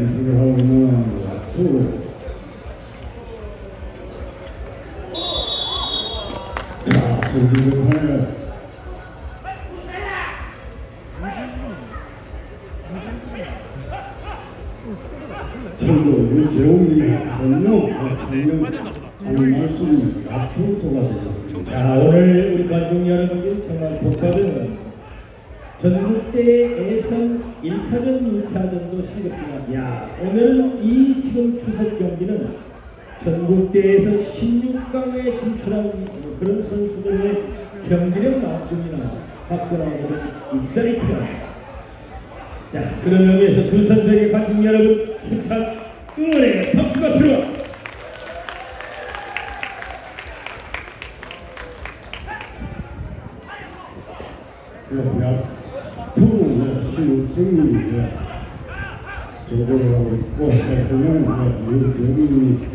연습을 하고 있는 와투. 자, 승리를 철도 유재홍님의 한명 청년 강말순 와투소가 되겠습니다. 자, 오늘 우리 관중 여러분들 정말 복받은 전국대 예선 1차전, 2차전도 시급지만 야, 오늘 이 지금 추석 경기는 전국대에서 16강에 진출한 그런 선수들의 경기력만큼이나 화끈하고 익사이트합니다. 자, 그런 의미에서 두 선수에게 관중 여러분 힘찬 응원의 박수가 들어와. 투는 신승민이 조거를 하고 있고 대통령은 유재민이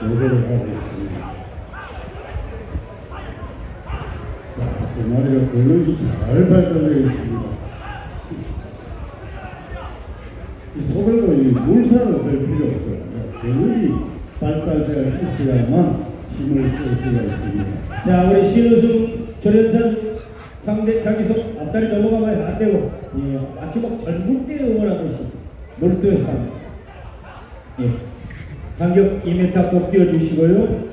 조거를 하고 있습니다. 자, 그 말이가 근육이 잘 발달되어 있습니다. 이 속에도 이 물살을 뺄 필요 없어요. 근육이 발달되어 있어야만 힘을 쓸 수가 있습니다. 자, 우리 신우승 조련선 상대 자기속 앞다리 넘어가면 안 되고, 예, 마치 막 전국대 응원하듯이 몰두했습니다. 예. 간격 2m 꼭 뛰어주시고요.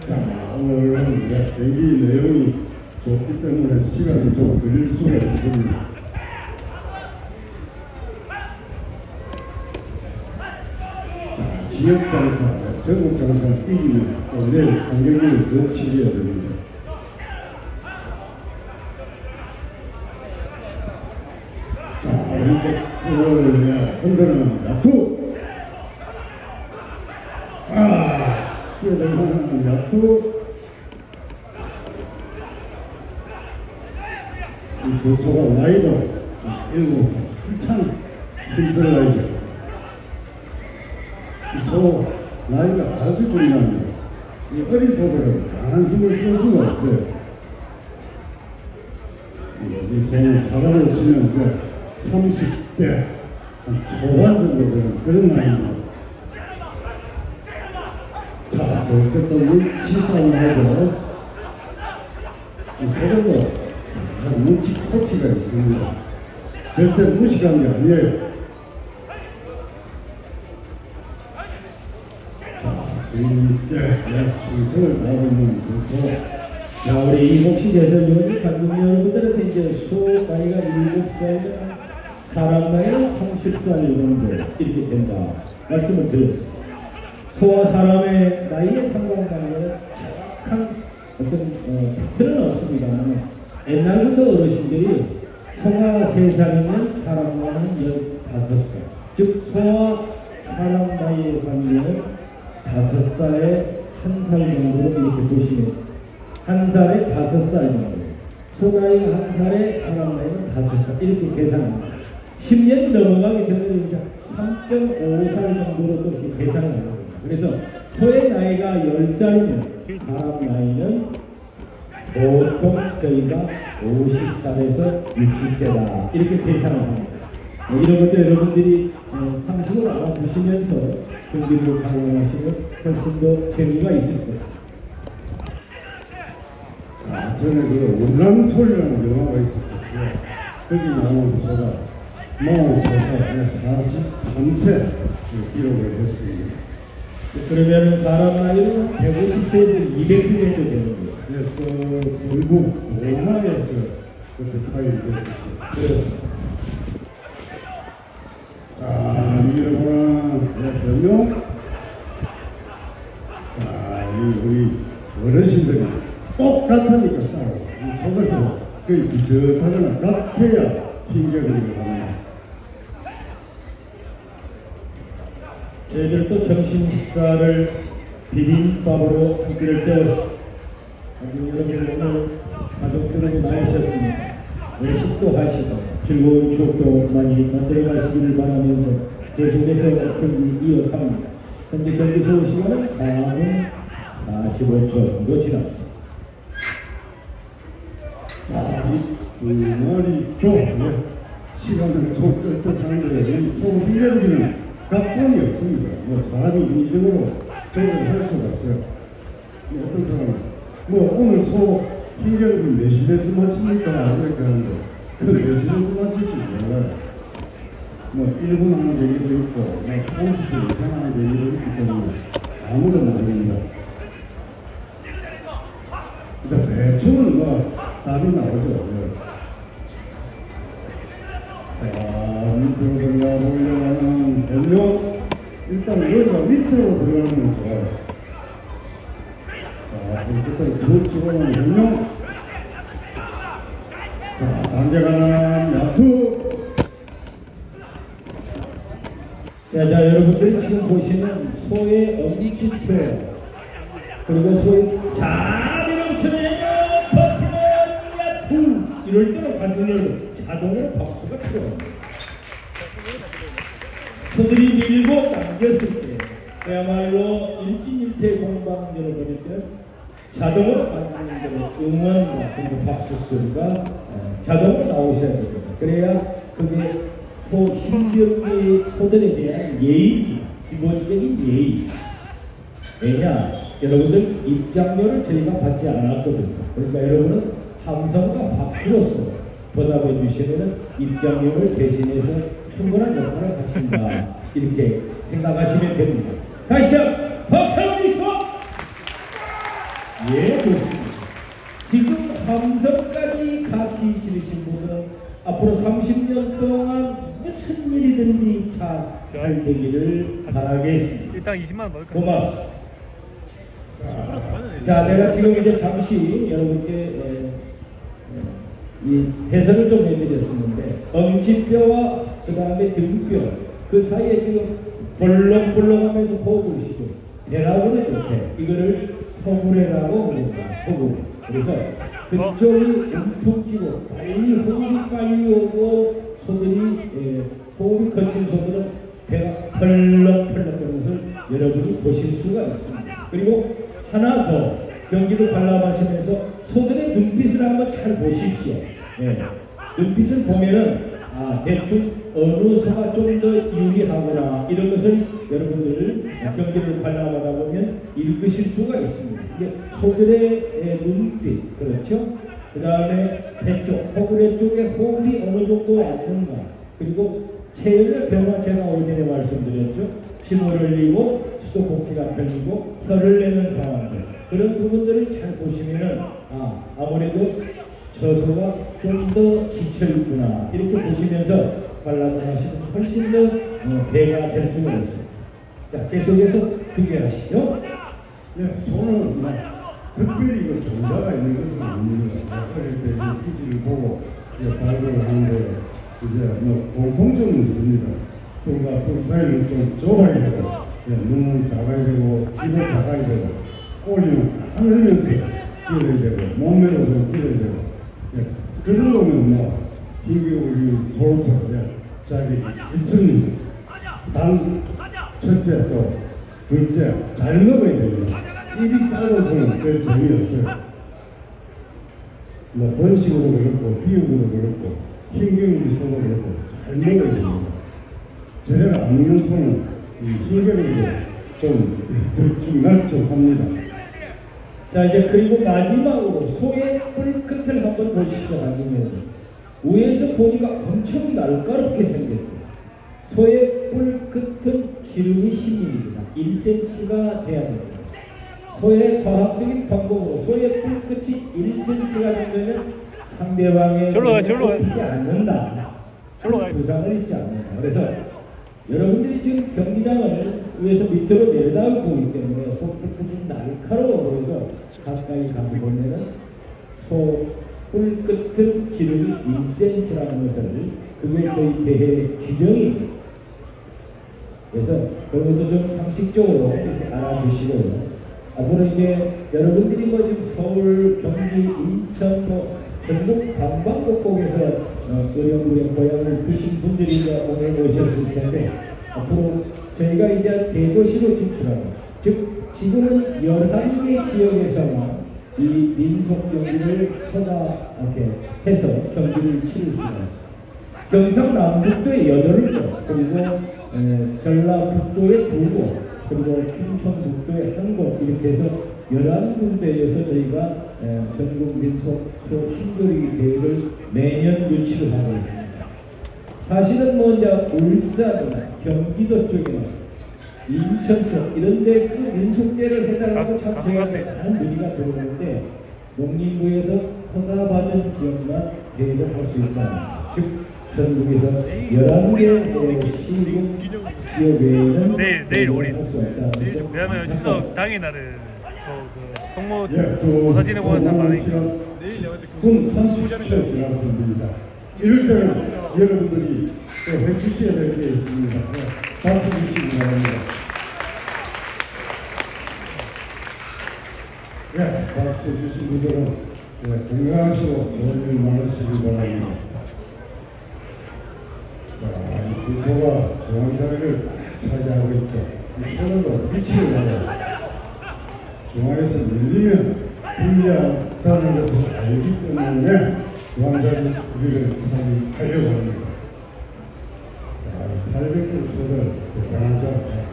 자, 오늘은 이제 경기 내용이 좋기 때문에 시간이 좀 걸릴 수가 있습니다. 자, 지역 장사, 전국 장사 이기면 또 내일 한 경기를 더 치러야 됩니다. 흔드는 야투. 아, 뛰어들어가는 야투. 이 부소가 나이도 일곱 살 한창 힘쓸 나이죠. 이소 나이가 아주 중요합니다. 이 어린 소들은 강한 힘을 쓸 수가 없어요. 이 소는 사람으로 치면 이제 30대 한 초반 정도 되는 그런 나이입니다. 자, 어쨌든 눈치 싸움을 하죠. 이 소들도 다 눈치 코치가 있습니다. 절대 무식한 게 아니에요. 주인님께 충성을 다하고 있는 그소 자, 우리 이복시 대선위원님 관중 여러분들한테 이제 소 나이가 7살이면 사람 나이는 30살 정도 이렇게 된다. 말씀을 드려요. 소와 사람의 나이의 상관관계는 정확한 어떤 어, 패턴은 없습니다만 옛날부터 어르신들이 소가 3살이면 사람 나이는 15살 즉 소와 사람 나이의 관계는 5살에 한 살 정도로 이렇게 보시면 한 살에 다섯 살 정도. 소 나이가 한 살에 사람 나이는 다섯 살 이렇게 계산합니다. 10년 넘어가게 되면 이제 3.5살 정도로 또 이렇게 계산을 합니다. 그래서 소의 나이가 10살이면 사람 나이는 보통 저희가 50살에서 60세다 이렇게 계산을 합니다. 뭐 이런 것도 여러분들이 어, 상식을 알아두시면서 경기를 강행하시면 훨씬 더 재미가 있을 거예요. 아, 저는 그 월남소리라는 영화가 있었죠. 예. 거기 나온 소가 43살, 43세 기록을 했습니다. 그러면 사람 나이는 150세에서 200세 정도 되는 거예요. 그래서 결국 로마에서 그렇게 사용이 됐었죠. 그렇습니다. 자, 이러거나 대통령. 자, 이 우리 어르신들이 똑같으니까 싸워. 이 서로도 그 비슷하거나 같아야 핑계거리를 합니다. 저희들 또 점심 식사를 비빔밥으로 때워서 아주 여러분 오늘 가족들하고 나오셨습니다. 외식도 하시고 즐거운 추억도 많이 만들어 가시기를 바라면서 계속해서 경기 이어갑니다. 현재 경기 소요 시간은 4분 45초 정도 지났습니다. 자, 이 주말이 또 예, 시간을 좀 끌듯하는데 이 소비 있습니다. 뭐 사람이 인위적으로 조절할 수가 없어요. 뭐 어떤 사람은 뭐 오늘 소 흰결을 몇시에서 맞춥니까? 이렇게 하는데 그 몇시에서 맞출지 몰라요. 뭐 1분 하는 경기도 있고 뭐 30분 이상 하는 경기도 있기 때문에 아무도 모릅니다. 일단 대충은 뭐 답이 나오죠. 예. 자, 밑으로 들어가 보려면 별로 일단 여기가 밑으로 들어가는 건 좋아요. 자, 그부터 그렇지고는 별로 자, 단계가는 야투 자, 자, 여러분들이 지금 보시는 소의 엄지표 그리고 소의 자 밀어치면 버티면 야투 이럴 때는 관중들 자동으로 박수가 필요합니다. 소들이 밀고 당겼을 때 그야말로 일진일퇴 공방 여러분일 때는 자동으로 관중들의 응원과 그리고 박수 소리가 어, 자동으로 나오셔야 됩니다. 그래야 그게 소 힘병기 소들에 대한 예의, 기본적인 예의. 왜냐? 여러분들 입장료를 저희가 받지 않았거든요. 그러니까 여러분은 함성과 박수로서 보답해 주시면 입장료를 대신해서 충분한 역할을 하신다. 이렇게 생각하시면 됩니다. 다시 한번 박수 한번 주시죠. 예, 그렇습니다. 지금 함성까지 같이 지르신 분들은 앞으로 30년 동안 무슨 일이든지 다잘 되기를 바라겠습니다. 일단 20만 원 넣을. 고맙습니다. 자, 내가 지금 이제 잠시 여러분께 에, 에, 이 해설을 좀 해드렸었는데 엄지뼈와 그 다음에 등뼈 그 사이에 지금 벌렁벌렁하면서 호흡을 쉬고 대라고. 대. 이거를 허구레라고 부릅니다. 허구레. 그래서 그쪽이 움푹지고 빨리 호흡이 빨리 오고 소들이 에, 호흡이 거친 소들은 배가 펄럭펄럭 거리는 것을 여러분이 보실 수가 있습니다. 그리고 하나 더 경기를 관람하시면서 소들의 눈빛을 한번 잘 보십시오. 예. 눈빛을 보면은 아 대충 어느 소가 좀 더 유리하구나 이런 것을 여러분들 경기를 관람하다 보면 읽으실 수가 있습니다. 이게 소들의 예, 눈빛 그렇죠? 그 다음에 배쪽 호구레 쪽에 호흡이 어느 정도 왔는가 그리고 체형의 변화 제가 오전에 말씀드렸죠. 침을 흘리고 수도꼭지가 펴지고 혀를 내는 상황들 그런 부분들을 잘 보시면은 아 아무래도 저소가 좀더 지쳐 있구나 이렇게 보시면서 관람을 하시면 훨씬 더 어, 배가 될 수가 있습니다. 자 계속해서 중계하시죠. 예, 손은 뭐 특별히 그 종자가 있는 것은 아닙니다. 어릴 때 이제 피지를 보고 이제 발굴을 하는데 이제 뭐 공통점은 있습니다. 그러니까 그 사이는 좀 좁아야 되고, 예, 눈은 작아야 되고, 귀도 작아야 되고, 꼬리는 안 흘면서 길어야 되고, 몸매도 좀 길어야 되고, 예, 그 정도면 뭐 소서 예, 자기 있습니다. 단 첫째 또 둘째 잘 먹어야 됩니다. 입이 짧아서는 별 재미없어요. 뭐 번식으로 그렇고 비육으로 그렇고 흰경우리 소도 그렇고 잘 먹어야 됩니다. 제대로 안 먹는 이 흰경우리도 좀 들쭉날쭉합니다. 자 이제 그리고 마지막으로 소의 뿔끝을 보시죠 나중에 위에서 보니까 엄청 날카롭게 생겼고 소의 뿔 끝은 지름이 10mm입니다 1cm가 돼야 됩니다 소의 과학적인 방법으로 소의 뿔 끝이 1cm가 되면 상대방의 절로. 지 않는다 절로. 부상을 입지 않는다 그래서 여러분들이 지금 경기장을 위에서 밑으로 내려다보고 보기 때문에 손끝이 날카로워 보여도 가까이 가서 보면은 소 뿔끝은 지름이 1cm라는 것을 그게 저희 대회 규정입니다. 그래서 그런 것도 좀 상식적으로 알아주시고 앞으로 이제 여러분들이 뭐 지금 서울, 경기, 인천, 뭐 전국 방방곡곡에서 어, 의령부의 고향을 두신 분들이 이제 오늘 오셨을 텐데 앞으로 저희가 이제 대도시로 진출하고 즉 지금은 11개 지역에서만 이 민속 경기를 허가 이렇게 해서 경기를 치를 수가 있습니다. 경상남북도에 여덟 곳, 그리고 에, 전라북도에 두 곳, 그리고 충청북도에 한곳 이렇게 해서 11군데에서 저희가 에, 전국 민속소 힘들이기 대회를 매년 유치를 하고 있습니다. 사실은 뭐 이제 울산, 경기도 쪽이나 인천 쪽 이런 데서 민속대를 해달라고 가수- 참 가수 제가 같네. 많은 문의가 들어오는데 농림부에서 허가받은 지역만 대회를 할 수 있다. 즉 전국에서 11개 시군 지역 외에는 내일 내일 우리 왜냐면 추석 당일날은 또그 성모 예, 또 사진에 보면 다 소모하는 많으니까 금 30초 지났습니다. 이럴 때는 여러분들이 또 해주셔야 될 게 있습니다. 네, 박수 주시기 바랍니다. 네, 박수 주신 분들은 네, 건강하시고 좋은 일 많으시기 바랍니다. 자, 이 부소가 좋은 자리를 딱 차지하고 있죠. 이 소들도 빛을 내요. 중앙에서 밀리면 불리하다는 것을 알기 때문에 우리를 차지하려고 합니다. 자, 800개 소들 대단하죠.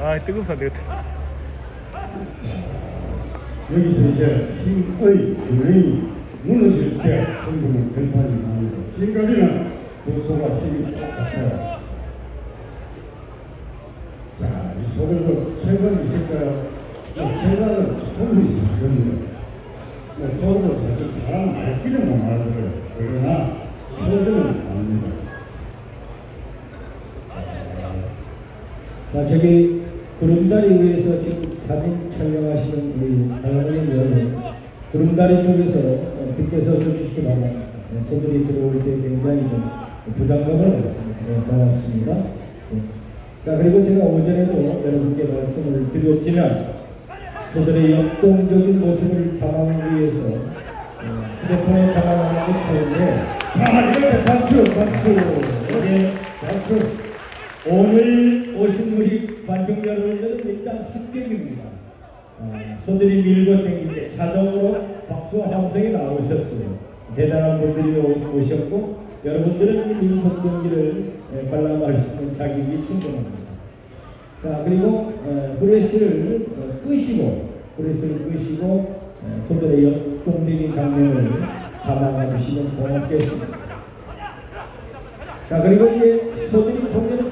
아 뜨겁사 되겠다 여기서 이제 힘의 균형이 무너질 때 성공은 결판이 납니다. 지금까지는 부소가 힘이 똑같아요. 자, 이 소들도 생각이 있을까요? 뭐 생각은 조금 있거든요. 뭐 소도 사실 사람 말귀는 못 알아들어요. 그러나 표정은 압니다. 자, 저기 구름다리 위에서 지금 사진 촬영하시는 우리 할머니 여러분, 구름다리 쪽에서 어, 빛께서 주시기 바랍니다. 네, 소들이 들어올 때 굉장히 좀 부담감을 갖습니다. 네, 고맙습니다. 네. 자, 그리고 제가 오전에도 여러분께 말씀을 드렸지만, 소들의 역동적인 모습을 담아내기 위해서 어, 휴대폰에 담아놓는 것 가운데 자, 이렇게 박수, 박수. 네, 박수. 오늘 오신 우리 관중 여러분들은 일단 합격입니다. 아, 손들이 밀고 땡길 때 자동으로 박수와 함성이 나오셨어요. 대단한 분들이 오- 오셨고 여러분들은 이 민속 경기를 에, 관람할 수 있는 자격이 충분합니다. 자 그리고 어, 후레쉬를 어, 끄시고 후레쉬를 끄시고 어, 손들의 역동적인 장면을 담아가 주시면 고맙겠습니다. 자 그리고 이제 소들이 보면